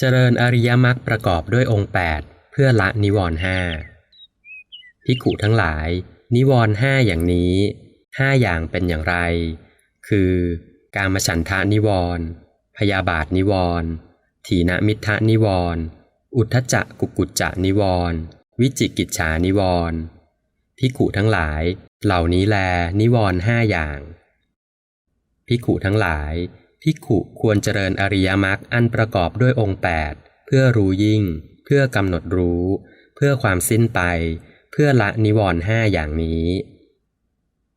เจริญอริยมรรคประกอบด้วยองค์ 8 เพื่อละนิวรณ์ห้าภิกขุทั้งหลาย นิวรณ์ห้าอย่างนี้ห้าอย่างเป็นอย่างไร คือ การมฉันทานิวรณ์พยาบาทนิวรณ์ถีนมิทะนิวรณ์อุทธจักกุกุจจะนิวรณ์วิจิกิจฉานิวรณ์ภิกขุทั้งหลาย เหล่านี้แล นิวรณ์ห้าอย่างภิกขุทั้งหลาย ภิกขุควรเจริญอริยมรรคอันประกอบด้วยองค์ 8 เพื่อรู้ยิ่ง เพื่อกำหนดรู้ เพื่อความสิ้นไป เพื่อละนิวรณ์ห้าอย่างนี้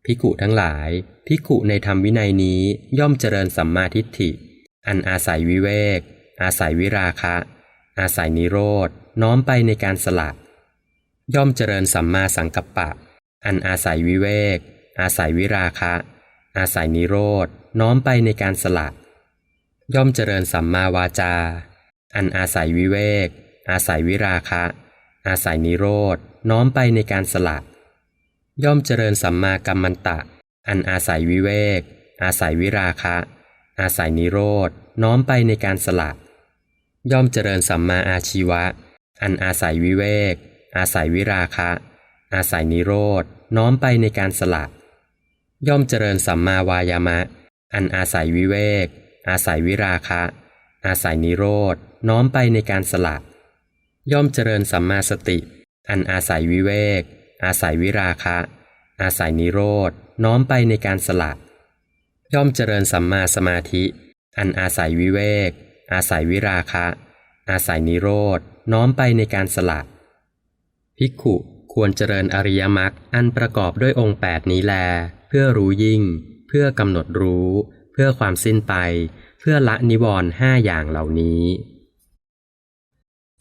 ภิกขุทั้งหลายภิกขุในธรรมวินัยนี้ย่อมเจริญสัมมาทิฏฐิ อันอาศัยวิเวก อาศัยวิราคะ อาศัยนิโรธน้อมไปในการสละย่อมเจริญสัมมาสังกัปปะ อันอาศัยวิเวก อาศัยวิราคะ อาศัยนิโรธน้อมไปในการสละ ย่อมเจริญสัมมาวาจา อันอาศัยวิเวก อาศัยวิราคะ อาศัยนิโรธน้อมไปในการสละย่อมเจริญสัมมากัมมันตะ อันอาศัยวิเวก อาศัยวิราคะ อาศัยนิโรธน้อมไปในการสละย่อมเจริญสัมมาอาชีวะ อันอาศัยวิเวก อาศัยวิราคะ อาศัยนิโรธน้อมไปในการสละย่อมเจริญสัมมาวายามะ อันอาศัยวิเวก อาศัยวิราคะ อาศัยนิโรธน้อมไปในการสละ ย่อมเจริญสัมมาสติ อันอาศัยวิเวก อาศัยวิราคะ อาศัยนิโรธน้อมไปในการสละ ย่อมเจริญสัมมาสมาธิ อันอาศัยวิเวก อาศัยวิราคะ อาศัยนิโรธน้อมไปในการสละภิกขุควรเจริญอริยมรรคอันประกอบด้วยองค์ 8 นี้แล เพื่อรู้ยิ่ง เพื่อกำหนดรู้เพื่อความสิ้นไป เพื่อละนิวรณ์ห้าอย่างเหล่านี้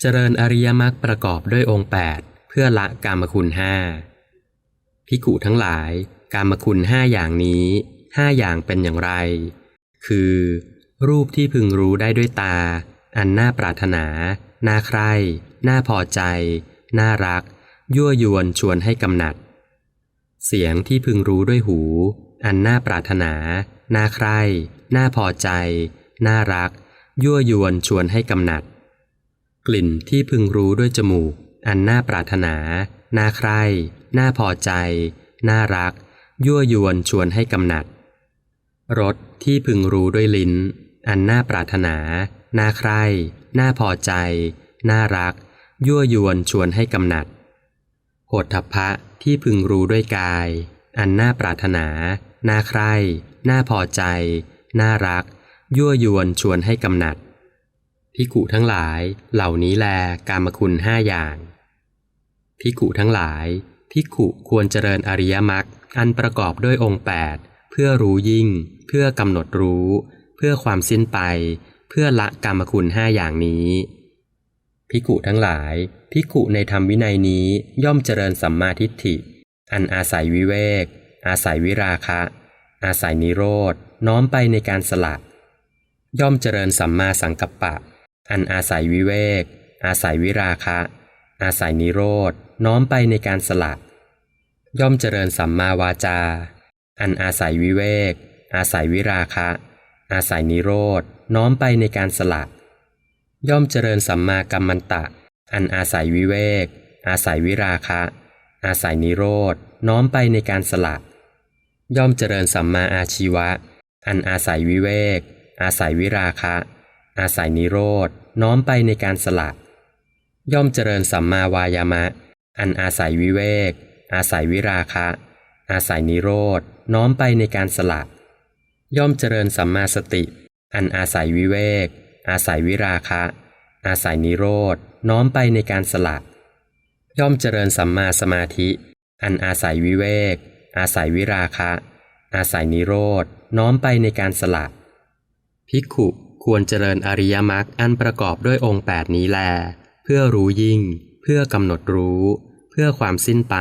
เจริญอริยมรรคประกอบด้วยองค์ 8 เพื่อละกามคุณห้าภิกุทั้งหลาย กามคุณห้าอย่างนี้ห้าอย่างเป็นอย่างไร คือ รูปที่พึงรู้ได้ด้วยตา อันน่าปรารถนา น่าใคร่น่าพอใจ น่ารัก ยั่วยวนชวนให้กำหนัด เสียงที่พึงรู้ด้วยหู อันน่าปรารถนา น่าใคร่น่าพอใจ น่ารัก ยั่วยวนชวนให้กำหนัด กลิ่นที่พึงรู้ด้วยจมูก อันน่าปรารถนา น่าใคร่น่าพอใจ น่ารัก ยั่วยวนชวนให้กำหนัดรสที่พึงรู้ด้วยลิ้น อันน่าปรารถนา น่าใคร่น่าพอใจ น่ารัก ยั่วยวนชวนให้กำหนัดโหฏฐัพพะที่พึงรู้ด้วยกาย อันน่าปรารถนา น่าใคร่ น่าพอใจ น่ารัก ยั่วยวนชวนให้กำหนัดพิกุทั้งหลายเหล่านี้แลกามคุณห้าอย่างพิกุทั้งหลายพิกุควรเจริญอริยมรรคอันประกอบด้วยองค์ 8 เพื่อรู้ยิ่ง เพื่อกำหนดรู้ เพื่อความสิ้นไป เพื่อละกรรมคุณห้าอย่างนี้พิกุทั้งหลายพิกุในธรรมวินัยนี้ย่อมเจริญสัมมาทิฏฐิ อันอาศัยวิเวก อาศัยวิราคะ อาศัยนิโรธน้อมไปในการสละย่อมเจริญสัมมาสังกัปปะ อันอาศัยวิเวก อาศัยวิราคะ อาศัยนิโรธน้อมไปในการสละย่อมเจริญสัมมาวาจา อันอาศัยวิเวก อาศัยวิราคะ อาศัยนิโรธน้อมไปในการสละย่อมเจริญสัมมากัมมันตะ อันอาศัยวิเวก อาศัยวิราคะ อาศัยนิโรธน้อมไปในการสละ ย่อมเจริญสัมมาอาชีวะ อันอาศัยวิเวก อาศัยวิราคะ อาศัยนิโรธน้อมไปในการสละ ย่อมเจริญสัมมาวายามะ อันอาศัยวิเวก อาศัยวิราคะ อาศัยนิโรธน้อมไปในการสละ ย่อมเจริญสัมมาสติ อันอาศัยวิเวก อาศัยวิราคะ อาศัยนิโรธน้อมไปในการสละ ย่อมเจริญสัมมาสมาธิ อันอาศัยวิเวก อาศัยวิราคะ อาศัยนิโรธน้อมไปในการสละภิกขุควรเจริญอริยมรรคอันประกอบด้วยองค์8นี้แล เพื่อรู้ยิ่ง เพื่อกำหนดรู้ เพื่อความสิ้นไป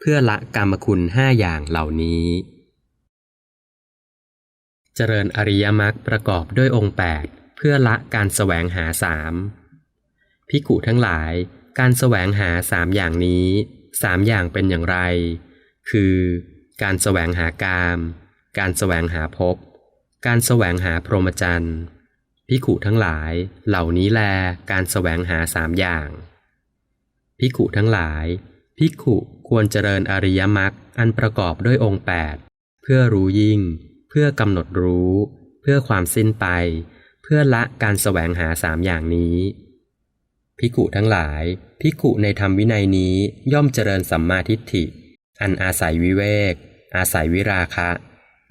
เพื่อละกรรมคุณห้าอย่างเหล่านี้ เจริญอริยมรรคประกอบด้วยองค์8เพื่อละการแสวงหาสามภิกขุทั้งหลาย การแสวงหาสามอย่างนี้สามอย่างเป็นอย่างไร คือการแสวงหากาม การแสวงหาภพ การแสวงหาพรหมจรรย์พิขุทั้งหลายเหล่านี้แลการแสวงหาสามอย่าง พิขุทั้งหลาย พิขุควรเจริญอริยมรรคอันประกอบด้วยองค์แปดเพื่อรู้ยิ่ง เพื่อกำหนดรู้ เพื่อความสิ้นไป เพื่อละการแสวงหาสามอย่างนี้ พิขุทั้งหลาย พิขุในธรรมวินัยนี้ย่อมเจริญสัมมาทิฏฐิ อันอาศัยวิเวก อาศัยวิราคะ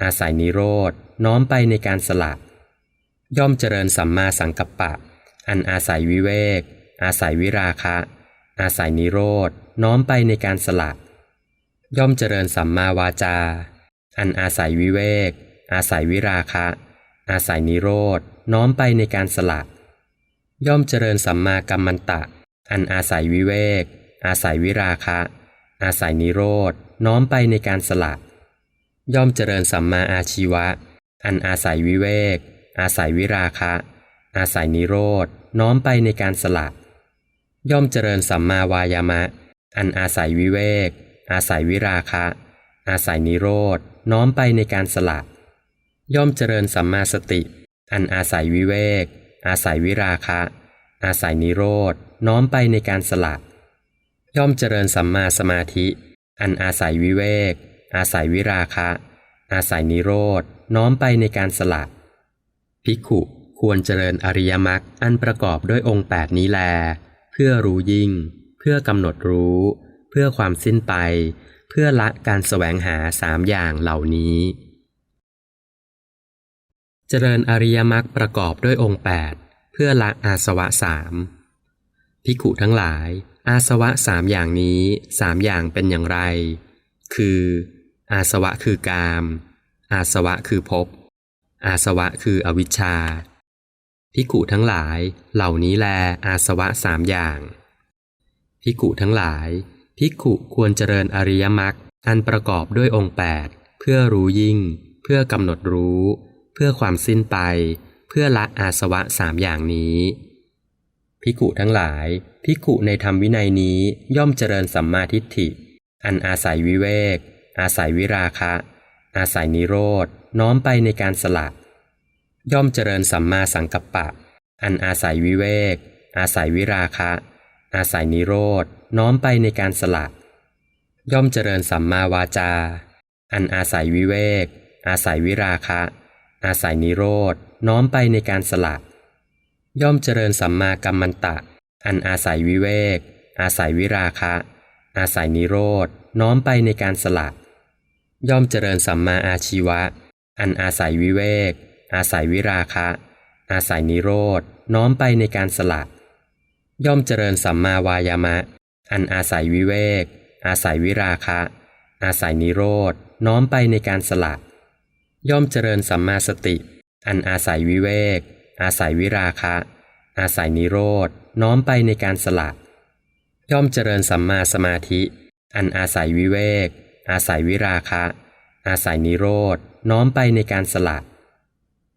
อาศัยนิโรธน้อมไปในการสละ ย่อมเจริญสัมมาสังกัปปะ อันอาศัยวิเวก อาศัยวิราคะ อาศัยนิโรธน้อมไปในการสละ ย่อมเจริญสัมมาวาจา อันอาศัยวิเวก อาศัยวิราคะ อาศัยนิโรธน้อมไปในการสละ ย่อมเจริญสัมมากัมมันตะ อันอาศัยวิเวก อาศัยวิราคะ อาศัยนิโรธน้อมไปในการสละ ย่อมเจริญสัมมาอาชีวะ อันอาศัยวิเวก อาศัยวิราคะ อาศัยนิโรธน้อมไปในการสละ ย่อมเจริญสัมมาวายามะ อันอาศัยวิเวก อาศัยวิราคะ อาศัยนิโรธน้อมไปในการสละ ย่อมเจริญสัมมาสติ อันอาศัยวิเวก อาศัยวิราคะ อาศัยนิโรธน้อมไปในการสละ ย่อมเจริญสัมมาสมาธิ อันอาศัยวิเวก อาศัยวิราคะ อาศัยนิโรธน้อมไปในการสละภิกขุควรเจริญอริยมรรคอันประกอบด้วยองค์แปดนี้แล เพื่อรู้ยิ่ง เพื่อกำหนดรู้ เพื่อความสิ้นไป เพื่อละการแสวงหาสามอย่างเหล่านี้ เจริญอริยมรรคประกอบด้วยองค์แปดเพื่อละอาสวะสามภิกขุทั้งหลาย อาสวะสามอย่างนี้สามอย่างเป็นอย่างไร คือ อาสวะคือกาม อาสวะคือภพ อาสวะคืออวิชชาภิกุทั้งหลาย เหล่านี้แลอาสวะสามอย่างภิกุทั้งหลายภิกุควรเจริญอริยมรรคอันประกอบด้วยองค์แปดเพื่อรู้ยิ่ง เพื่อกำหนดรู้ เพื่อความสิ้นไป เพื่อละอาสวะสามอย่างนี้ ภิกขุทั้งหลาย ภิกขุในธรรมวินัยนี้ย่อมเจริญสัมมาทิฏฐิ อันอาศัยวิเวก อาศัยวิราคะ อาศัยนิโรธน้อมไปในการสละ ย่อมเจริญสัมมาสังกัปปะ อันอาศัยวิเวก อาศัยวิราคะ อาศัยนิโรธน้อมไปในการสละ ย่อมเจริญสัมมาวาจา อันอาศัยวิเวก อาศัยวิราคะ อาศัยนิโรธน้อมไปในการสละ ย่อมเจริญสัมมากัมมันตะ อันอาศัยวิเวก อาศัยวิราคะ อาศัยนิโรธน้อมไปในการสละ ย่อมเจริญสัมมาอาชีวะ อันอาศัยวิเวก อาศัยวิราคะ อาศัยนิโรธน้อมไปในการสละ ย่อมเจริญสัมมาวายามะ อันอาศัยวิเวก อาศัยวิราคะ อาศัยนิโรธน้อมไปในการสละ ย่อมเจริญสัมมาสติ อันอาศัยวิเวก อาศัยวิราคะ อาศัยนิโรธน้อมไปในการสละย่อมเจริญสัมมาสมาธิ อันอาศัยวิเวก อาศัยวิราคะ อาศัยนิโรธน้อมไปในการสละ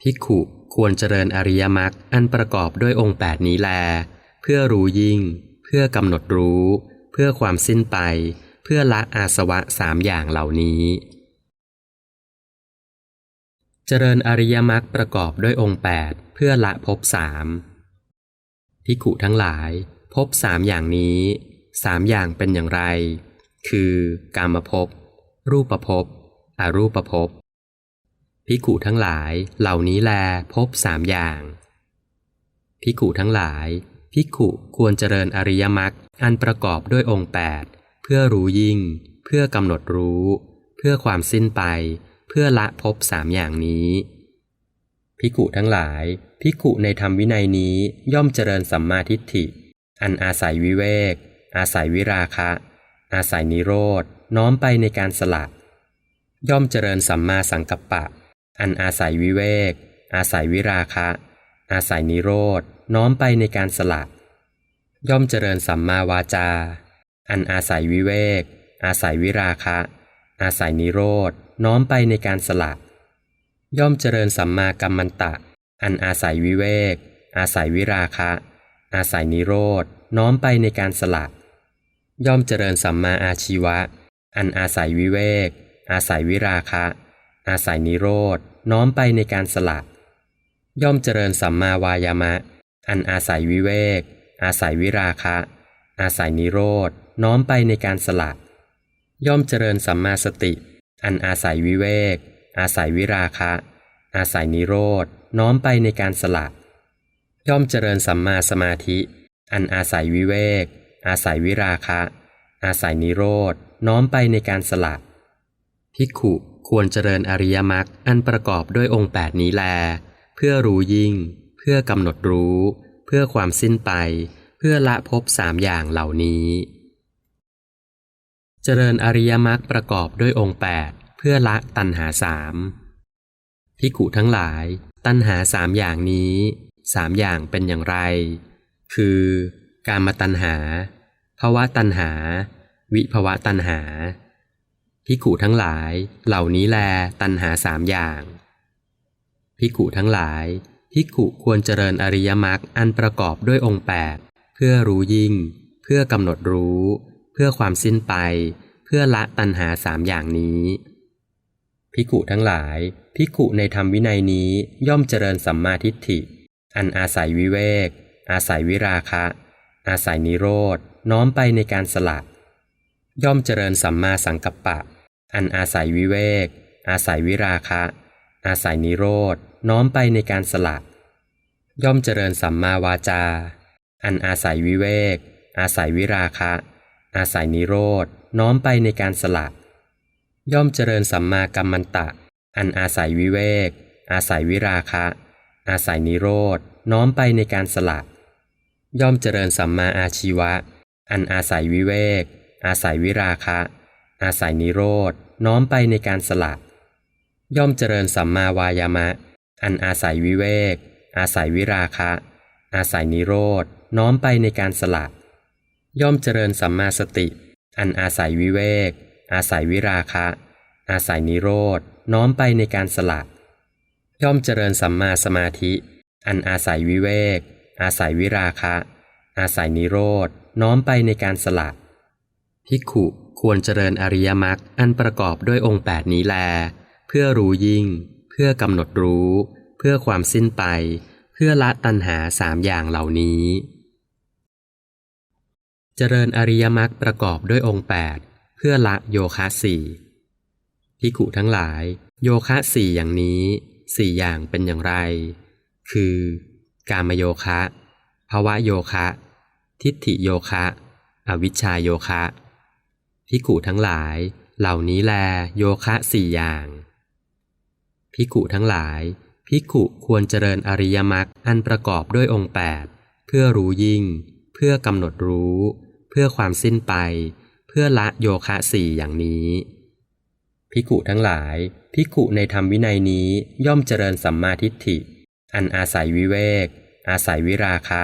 ภิกขุควรเจริญอริยมรรคอันประกอบด้วยองค์แปดนี้แล เพื่อรู้ยิ่ง เพื่อกำหนดรู้ เพื่อความสิ้นไป เพื่อละอาสวะสามอย่างเหล่านี้ เจริญอริยมรรคประกอบด้วยองค์แปดเพื่อละภพสามภิกขุทั้งหลายภพสามอย่างนี้สามอย่างเป็นอย่างไร คือกามภพรูปภพอรูปภพภิกขุทั้งหลายเหล่านี้แลภพสามอย่างภิกขุทั้งหลายภิกขุควรเจริญอริยมรรคอันประกอบด้วยองค์แปดเพื่อรู้ยิ่ง เพื่อกำหนดรู้ เพื่อความสิ้นไป พื่อละภพสามอย่างนี้ภิกขุทั้งหลายภิกขุในธรรมวินัยนี้ย่อมเจริญสัมมาทิฏฐิ อันอาศัยวิเวก อาศัยวิราคะ อาศัยนิโรธน้อมไปในการสละ ย่อมเจริญสัมมาสังกัปปะ อันอาศัยวิเวก อาศัยวิราคะ อาศัยนิโรธน้อมไปในการสละ ย่อมเจริญสัมมาวาจา อันอาศัยวิเวก อาศัยวิราคะ อาศัยนิโรธ น้อมไปในการสละ ย่อมเจริญสัมมากัมมันตะ อันอาศัยวิเวก อาศัยวิราคะ อาศัยนิโรธน้อมไปในการสละ ย่อมเจริญสัมมาอาชีวะ อันอาศัยวิเวก อาศัยวิราคะ อาศัยนิโรธน้อมไปในการสละ ย่อมเจริญสัมมาวายามะ อันอาศัยวิเวก อาศัยวิราคะ อาศัยนิโรธน้อมไปในการสละ ย่อมเจริญสัมมาสติ อันอาศัยวิเวก อาศัยวิราคะ อาศัยนิโรธน้อมไปในการสละ ย่อมเจริญสัมมาสมาธิ อันอาศัยวิเวก อาศัยวิราคะ อาศัยนิโรธน้อมไปในการสละภิกขุควรเจริญอริยมรรคอันประกอบด้วยองค์แปดนี้แล เพื่อรู้ยิ่ง เพื่อกำหนดรู้ เพื่อความสิ้นไป เพื่อละภพสามอย่างเหล่านี้ เจริญอริยมรรคประกอบด้วยองค์แปดเพื่อละตัณหาสามภิกุทั้งหลาย ตัณหาสามอย่างนี้สามอย่างเป็นอย่างไร คือ การมาตัณหาภาวะตัณหา วิภวะตัณหาภิกุทั้งหลาย เหล่านี้แลตัณหาสามอย่างภิกุทั้งหลายภิกุควรเจริญอริยมรรคอันประกอบด้วยองค์แปดเพื่อรู้ยิ่ง เพื่อกำหนดรู้ เพื่อความสิ้นไป เพื่อละตัณหาสามอย่างนี้ภิกขุทั้งหลายภิกขุในธรรมวินัยนี้ย่อมเจริญสัมมาทิฏฐิ อันอาศัยวิเวก อาศัยวิราคะ อาศัยนิโรธน้อมไปในการสละ ย่อมเจริญสัมมาสังกัปปะ อันอาศัยวิเวก อาศัยวิราคะ อาศัยนิโรธน้อมไปในการสละ ย่อมเจริญสัมมาวาจา อันอาศัยวิเวก อาศัยวิราคะ อาศัยนิโรธน้อมไปในการสละ ย่อมเจริญสัมมากัมมันตะ อันอาศัยวิเวก อาศัยวิราคะ อาศัยนิโรธน้อมไปในการสละ ย่อมเจริญสัมมาอาชีวะ อันอาศัยวิเวก อาศัยวิราคะ อาศัยนิโรธน้อมไปในการสละ ย่อมเจริญสัมมาวายามะ อันอาศัยวิเวก อาศัยวิราคะ อาศัยนิโรธน้อมไปในการสละ ย่อมเจริญสัมมาสติ อันอาศัยวิเวก อาศัยวิราคะ อาศัยนิโรธน้อมไปในการสละย่อมเจริญสัมมาสมาธิ อันอาศัยวิเวก อาศัยวิราคะ อาศัยนิโรธน้อมไปในการสละภิกขุควรเจริญอริยมรรคอันประกอบด้วยองค์แปดนี้แล เพื่อรู้ยิ่ง เพื่อกำหนดรู้ เพื่อความสิ้นไป เพื่อละตัณหาสามอย่างเหล่านี้ เจริญอริยมรรคประกอบด้วยองค์แปดเพื่อละโยคะสี่ภิกขุทั้งหลาย โยคะสี่อย่างนี้สี่อย่างเป็นอย่างไร คือ กามโยคะภาวะโยคะ ทิฏฐิโยคะ อวิชชาโยคะภิกุทั้งหลาย เหล่านี้แลโยคะสี่อย่างภิกุทั้งหลายภิกุควรเจริญอริยมรรคอันประกอบด้วยองค์แปดเพื่อรู้ยิ่ง เพื่อกำหนดรู้เพื่อความสิ้นไป เพื่อละโยคะสี่อย่างนี้ภิกุทั้งหลายภิกุในธรรมวินัยนี้ย่อมเจริญสัมมาทิฏฐิ อันอาศัยวิเวก อาศัยวิราคะ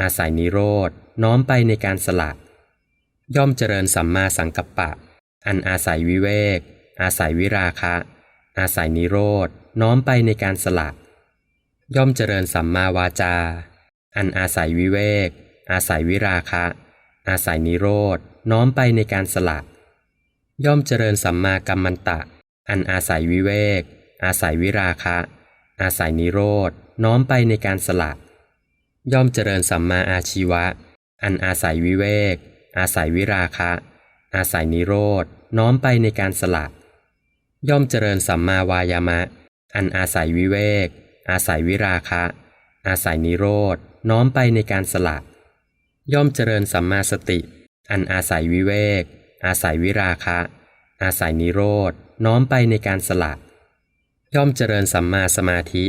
อาศัยนิโรธน้อมไปในการสละ ย่อมเจริญสัมมาสังกัปปะ อันอาศัยวิเวก อาศัยวิราคะ อาศัยนิโรธน้อมไปในการสละ ย่อมเจริญสัมมาวาจา อันอาศัยวิเวก อาศัยวิราคะ อาศัยนิโรธน้อมไปในการสละ ย่อมเจริญสัมมากัมมันตะ อันอาศัยวิเวก อาศัยวิราคะ อาศัยนิโรธน้อมไปในการสละ ย่อมเจริญสัมมาอาชีวะ อันอาศัยวิเวก อาศัยวิราคะ อาศัยนิโรธน้อมไปในการสละ ย่อมเจริญสัมมาวายามะ อันอาศัยวิเวก อาศัยวิราคะ อาศัยนิโรธน้อมไปในการสละ ย่อมเจริญสัมมาสติ อันอาศัยวิเวก อาศัยวิราคะ อาศัยนิโรธน้อมไปในการสละ ย่อมเจริญสัมมาสมาธิ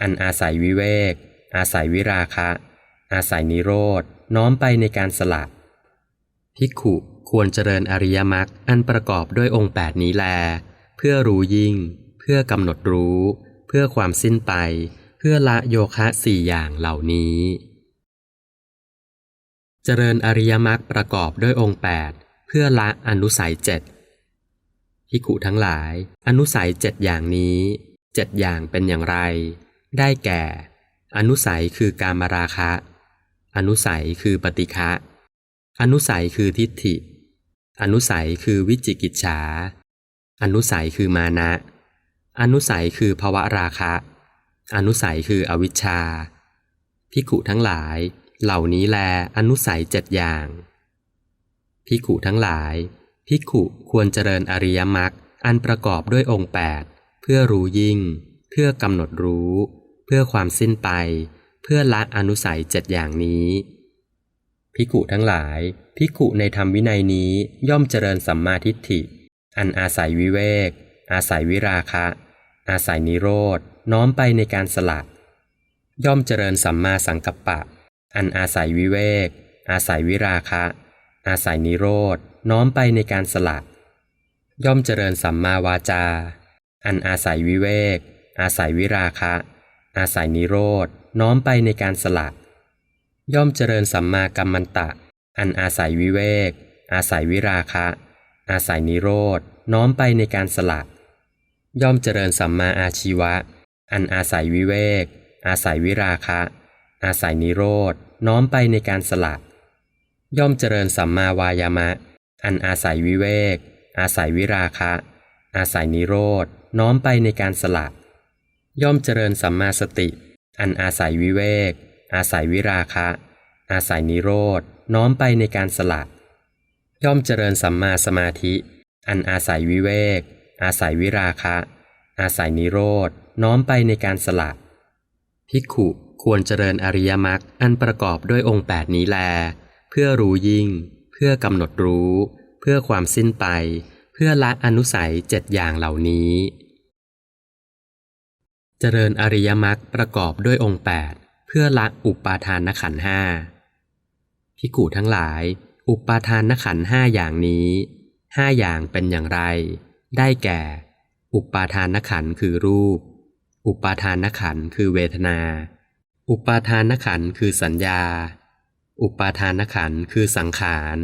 อันอาศัยวิเวก อาศัยวิราคะ อาศัยนิโรธน้อมไปในการสละภิกขุควรเจริญอริยมรรคอันประกอบด้วยองค์แปดนี้แล เพื่อรู้ยิ่ง เพื่อกำหนดรู้ เพื่อความสิ้นไป เพื่อละโยคะสี่อย่างเหล่านี้ เจริญอริยมรรคประกอบด้วยองค์แปดเพื่อละอนุสัยเจ็ดภิกุทั้งหลาย อนุสัยเจ็ดอย่างนี้เจ็ดอย่างเป็นอย่างไร ได้แก่ อนุสัยคือการมราคะ อนุสัยคือปฏิฆะอนุสัยคือทิฏฐิ อนุสัยคือวิจิกิจฉา อนุสัยคือมานะ อนุสัยคือภวะราคะ อนุสัยคืออวิชชาพิกุทั้งหลาย เหล่านี้แลอนุสัยเจ็ดอย่างพิกขุทั้งหลายพิกขุควรเจริญอริยมรรคอันประกอบด้วยองค์แปดเพื่อรู้ยิ่ง เพื่อกำหนดรู้ เพื่อความสิ้นไป เพื่อละอนุสัยเจ็ดอย่างนี้พิกขุทั้งหลายพิกขุในธรรมวินัยนี้ย่อมเจริญสัมมาทิฏฐิ อันอาศัยวิเวก อาศัยวิราคะ อาศัยนิโรธน้อมไปในการสละย่อมเจริญสัมมาสังกัปปะ อันอาศัยวิเวก อาศัยวิราคะ อาศัยนิโรธน้อมไปในการสละย่อมเจริญสัมมาวาจา อันอาศัยวิเวก อาศัยวิราคะ อาศัยนิโรธน้อมไปในการสละย่อมเจริญสัมมากัมมันตะ อันอาศัยวิเวก อาศัยวิราคะ อาศัยนิโรธน้อมไปในการสละย่อมเจริญสัมมาอาชีวะ อันอาศัยวิเวก อาศัยวิราคะ อาศัยนิโรธน้อมไปในการสละ ย่อมเจริญสัมมาวายามะ อันอาศัยวิเวก อาศัยวิราคะ อาศัยนิโรธน้อมไปในการสละ ย่อมเจริญสัมมาสติ อันอาศัยวิเวก อาศัยวิราคะ อาศัยนิโรธน้อมไปในการสละ ย่อมเจริญสัมมาสมาธิ อันอาศัยวิเวก อาศัยวิราคะ อาศัยนิโรธน้อมไปในการสละ ภิกขุ ควรเจริญอริยมรรคอันประกอบด้วยองค์แปดนี้แล เพื่อรู้ยิ่ง เพื่อกำหนดรู้ เพื่อความสิ้นไป เพื่อละอนุสัยเจ็ดอย่างเหล่านี้ เจริญอริยมรรคประกอบด้วยองค์แปดเพื่อละอุปาทานขันห้าพิกูทั้งหลาย อุปาทานขันห้าอย่างนี้ห้าอย่างเป็นอย่างไร ได้แก่ อุปาทานขันคือรูป อุปาทานขันคือเวทนา อุปาทานขันคือสัญญา อุปาทานขันคือสังขาร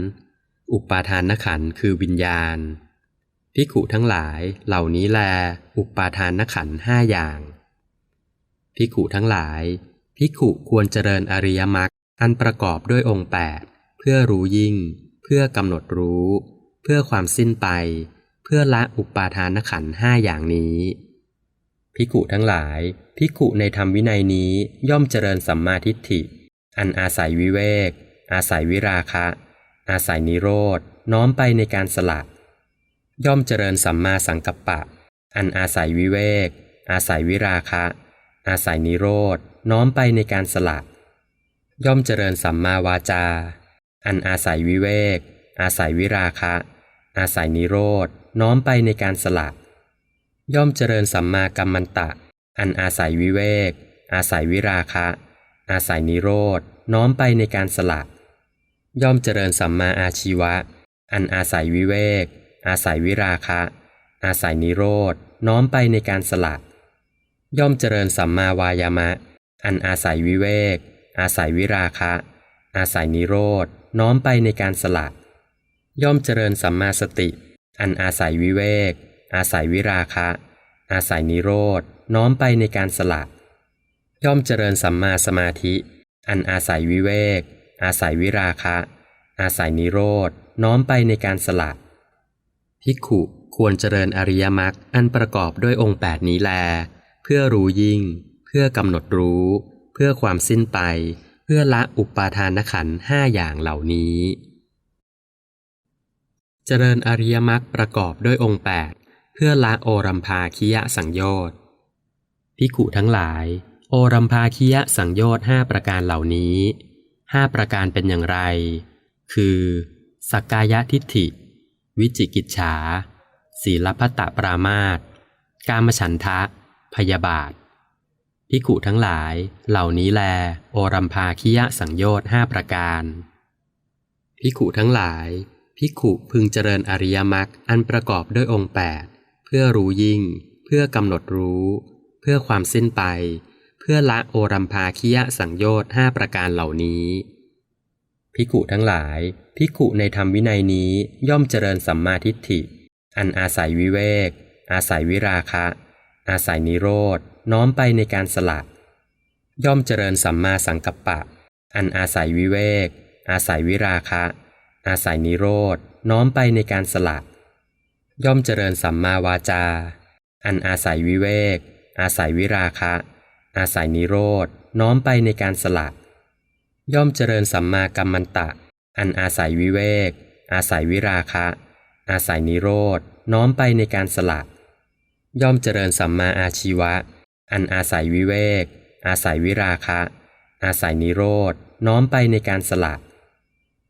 อุปาทานขันคือวิญญาณพิขุทั้งหลายเหล่านี้แล อุปาทานขันห้าอย่างพิขุทั้งหลายพิขุควรเจริญอริยมรรคอันประกอบด้วยองค์แปดเพื่อรู้ยิ่ง เพื่อกำหนดรู้ เพื่อความสิ้นไป เพื่อละอุปาทานขันห้าอย่างนี้ พิขุทั้งหลายพิขุในธรรมวินัยนี้ย่อมเจริญสัมมาทิฏฐิ อันอาศัยวิเวก อาศัยวิราคะ อาศัยนิโรธ น้อมไปในการสละ ย่อมเจริญสัมมาสังกัปปะ อันอาศัยวิเวก อาศัยวิราคะ อาศัยนิโรธ น้อมไปในการสละ ย่อมเจริญสัมมาวาจา อันอาศัยวิเวก อาศัยวิราคะ อาศัยนิโรธ น้อมไปในการสละ ย่อมเจริญสัมมากัมมันตะ อันอาศัยวิเวก อาศัยวิราคะ อาศัยนิโรธน้อมไปในการสละ ย่อมเจริญสัมมาอาชีวะ อันอาศัยวิเวก อาศัยวิราคะ อาศัยนิโรธน้อมไปในการสละ ย่อมเจริญสัมมาวายามะ อันอาศัยวิเวก อาศัยวิราคะ อาศัยนิโรธน้อมไปในการสละ ย่อมเจริญสัมมาสติ อันอาศัยวิเวก อาศัยวิราคะ อาศัยนิโรธน้อมไปในการสละย่อมเจริญสัมมาสมาธิ อันอาศัยวิเวก อาศัยวิราคะ อาศัยนิโรธน้อมไปในการสละภิกขุควรเจริญอริยมรรคอันประกอบด้วยองค์แปดนี้แล เพื่อรู้ยิ่ง เพื่อกำหนดรู้ เพื่อความสิ้นไป เพื่อละอุปาทานขันห้าอย่างเหล่านี้ เจริญอริยมรรคประกอบด้วยองค์แปด พื่อละโอรัมภาคิยะสังโยชน์พิกุทั้งหลาย โอรัมภาคิยะสังโยชน์ห้าประการเหล่านี้ห้าประการเป็นอย่างไร คือสักกายทิฏฐิ วิจิกิจฉา ศีลพัตตปรามาตกามฉันทะ พยาบาทพิกุทั้งหลาย เหล่านี้แล โอรัมภาคิยะสังโยชน์ห้าประการพิกุทั้งหลายพิกุพึงเจริญอริยมรรคอันประกอบด้วยองค์แปด เพื่อรู้ยิ่ง เพื่อกำหนดรู้ เพื่อความสิ้นไป เพื่อละโอรัมภาคิยะสังโยชน์ห้าประการเหล่านี้พิกุทั้งหลายพิกุในธรรมวินัยนี้ย่อมเจริญสัมมาทิฏฐิ อันอาศัยวิเวก อาศัยวิราคะ อาศัยนิโรธน้อมไปในการสละ ย่อมเจริญสัมมาสังกัปปะ อันอาศัยวิเวก อาศัยวิราคะ อาศัยนิโรธน้อมไปในการสละ ย่อมเจริญสัมมาวาจา อันอาศัยวิเวก อาศัยวิราคะ อาศัยนิโรธน้อมไปในการสละ ย่อมเจริญสัมมากัมมันตะ อันอาศัยวิเวก อาศัยวิราคะ อาศัยนิโรธน้อมไปในการสละ ย่อมเจริญสัมมาอาชีวะ อันอาศัยวิเวก อาศัยวิราคะ อาศัยนิโรธน้อมไปในการสละ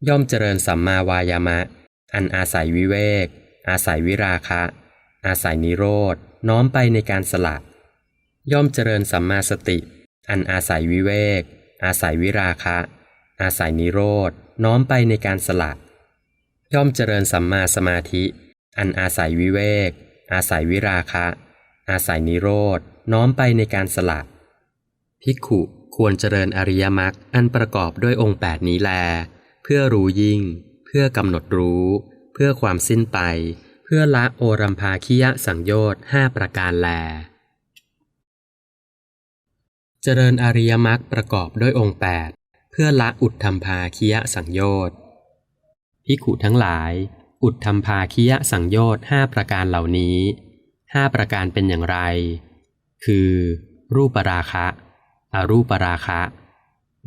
ย่อมเจริญสัมมาวายามะ อันอาศัยวิเวก อาศัยวิราคะ อาศัยนิโรธน้อมไปในการสละ ย่อมเจริญสัมมาสติ อันอาศัยวิเวก อาศัยวิราคะ อาศัยนิโรธน้อมไปในการสละ ย่อมเจริญสัมมาสมาธิ อันอาศัยวิเวก อาศัยวิราคะ อาศัยนิโรธน้อมไปในการสละภิกขุควรเจริญอริยมรรคอันประกอบด้วยองค์แปดนี้แล เพื่อรู้ยิ่ง เพื่อกำหนดรู้เพื่อความสิ้นไป เพื่อละโอรัมภาคิยะสังโยชน์ห้าประการแล เจริญอริยมรรคประกอบด้วยองค์แปดเพื่อละอุทธัมภาคิยะสังโยชน์ภิขุทั้งหลาย อุทธัมภาคิยะสังโยชน์ห้าประการเหล่านี้ห้าประการเป็นอย่างไร คือ รูปราคะ อรูปราคะ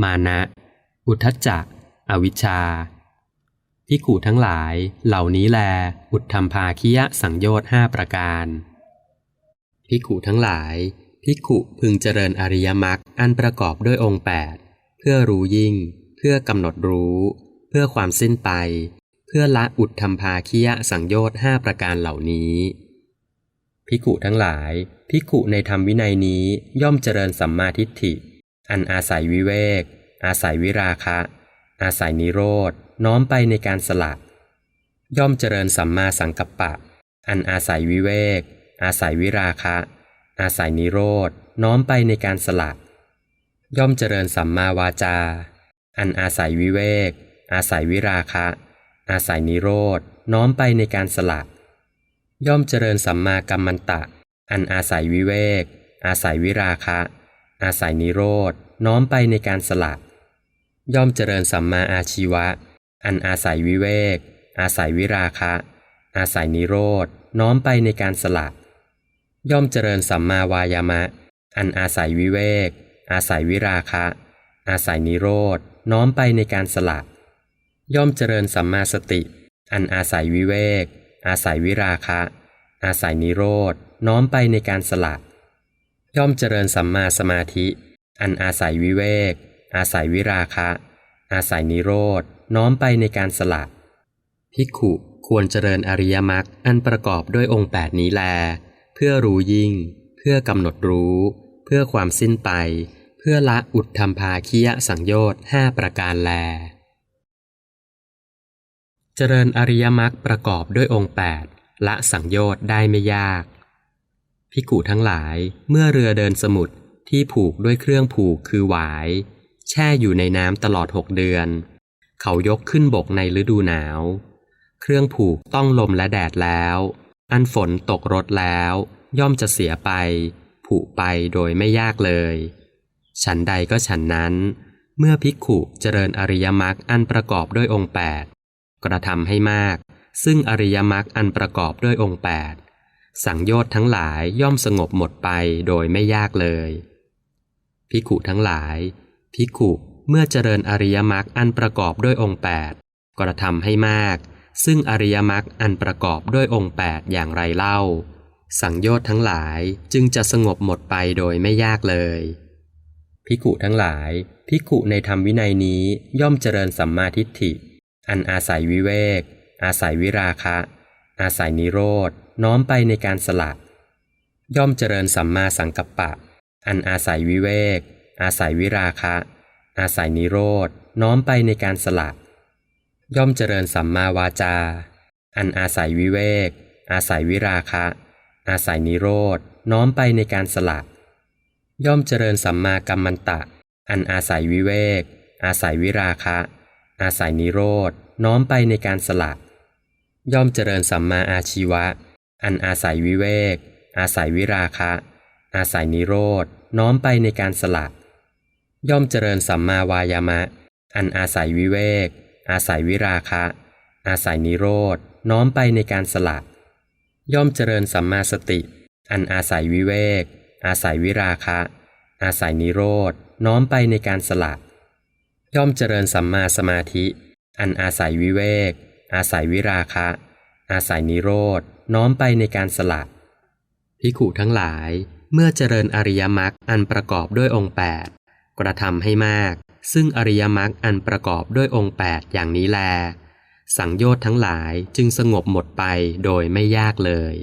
มานะ อุทธจจะ อวิชชา ภิกขุทั้งหลาย เหล่านี้แล อุทธัมภาคิยะสังโยชน์ห้าประการภิกขุทั้งหลายภิกขุพึงเจริญอริยมรรคอันประกอบด้วยองค์แปดเพื่อรู้ยิ่ง เพื่อกำหนดรู้ เพื่อความสิ้นไป เพื่อละอุทธัมภาคิยะสังโยชน์ห้าประการเหล่านี้ภิกขุทั้งหลายภิกขุในธรรมวินัยนี้ย่อมเจริญสัมมาทิฏฐิ อันอาศัยวิเวก อาศัยวิราคะ อาศัยนิโรธ น้อมไปในการสละ ย่อมเจริญสัมมาสังกัปปะ อันอาศัยวิเวก อาศัยวิราคะ อาศัยนิโรธน้อมไปในการสละ ย่อมเจริญสัมมาวาจา อันอาศัยวิเวก อาศัยวิราคะ อาศัยนิโรธน้อมไปในการสละ ย่อมเจริญสัมมากัมมันตะ อันอาศัยวิเวก อาศัยวิราคะ อาศัยนิโรธน้อมไปในการสละ ย่อมเจริญสัมมาอาชีวะ อันอาศัยวิเวก อาศัยวิราคะ อาศัยนิโรธน้อมไปในการสละย่อมเจริญสัมมาวายามะ อันอาศัยวิเวก อาศัยวิราคะ อาศัยนิโรธน้อมไปในการสละย่อมเจริญสัมมาสติ อันอาศัยวิเวก อาศัยวิราคะ อาศัยนิโรธน้อมไปในการสละย่อมเจริญสัมมาสมาธิ อันอาศัยวิเวก อาศัยวิราคะ อาศัยนิโรธน้อมไปในการสละภิกขุควรเจริญอริยมรรคอันประกอบด้วยองค์แปดนี้แล เพื่อรู้ยิ่ง เพื่อกำหนดรู้ เพื่อความสิ้นไป เพื่อละอุทธัมภาคิยะสังโยชน์ห้าประการแล เจริญอริยมรรคประกอบด้วยองค์แปดละสังโยชน์ได้ไม่ยากภิกขุทั้งหลายเมื่อเรือเดินสมุทรที่ผูกด้วยเครื่องผูกคือหวาย แช่อยู่ในน้ำตลอดหกเดือน เขายกขึ้นบกในฤดูหนาว เครื่องผูกต้องลมและแดดแล้ว อันฝนตกรถแล้ว ย่อมจะเสียไป ผุไปโดยไม่ยากเลย ฉันใดก็ฉันนั้น เมื่อภิกขุเจริญอริยมรรคอันประกอบด้วยองค์แปดกระทำให้มาก ซึ่งอริยมรรคอันประกอบด้วยองค์แปดสังโยชน์ทั้งหลายย่อมสงบหมดไปโดยไม่ยากเลย ภิกขุทั้งหลาย ภิกขุเมื่อเจริญอริยมรรคอันประกอบด้วยองค์แปดกระทำให้มาก ซึ่งอริยมรรคอันประกอบด้วยองค์แปดอย่างไรเล่า สังโยชน์ทั้งหลายจึงจะสงบหมดไปโดยไม่ยากเลยภิกขุทั้งหลายภิกขุในธรรมวินัยนี้ย่อมเจริญสัมมาทิฏฐิ อันอาศัยวิเวก อาศัยวิราคะ อาศัยนิโรธน้อมไปในการสละ ย่อมเจริญสัมมาสังกัปปะ อันอาศัยวิเวก อาศัยวิราคะ อาศัยนิโรธน้อมไปในการสละ ย่อมเจริญสัมมาวาจา อันอาศัยวิเวก อาศัยวิราคะ อาศัยนิโรธน้อมไปในการสละ ย่อมเจริญสัมมากัมมันตะ อันอาศัยวิเวก อาศัยวิราคะ อาศัยนิโรธน้อมไปในการสละ ย่อมเจริญสัมมาอาชีวะ อันอาศัยวิเวก อาศัยวิราคะ อาศัยนิโรธน้อมไปในการสละ ย่อมเจริญสัมมาวายามะ อันอาศัยวิเวก อาศัยวิราคะ อาศัยนิโรธน้อมไปในการสละย่อมเจริญสัมมาสติ อันอาศัยวิเวก อาศัยวิราคะ อาศัยนิโรธน้อมไปในการสละย่อมเจริญสัมมาสมาธิ อันอาศัยวิเวก อาศัยวิราคะ อาศัยนิโรธน้อมไปในการสละพิขุทั้งหลายเมื่อเจริญอริยมรรคอันประกอบด้วยองค์ 8 กระทำให้มาก ซึ่งอริยมรรคอันประกอบด้วยองค์ 8 อย่างนี้แล สังโยชน์ทั้งหลายจึงสงบหมดไปโดยไม่ยากเลย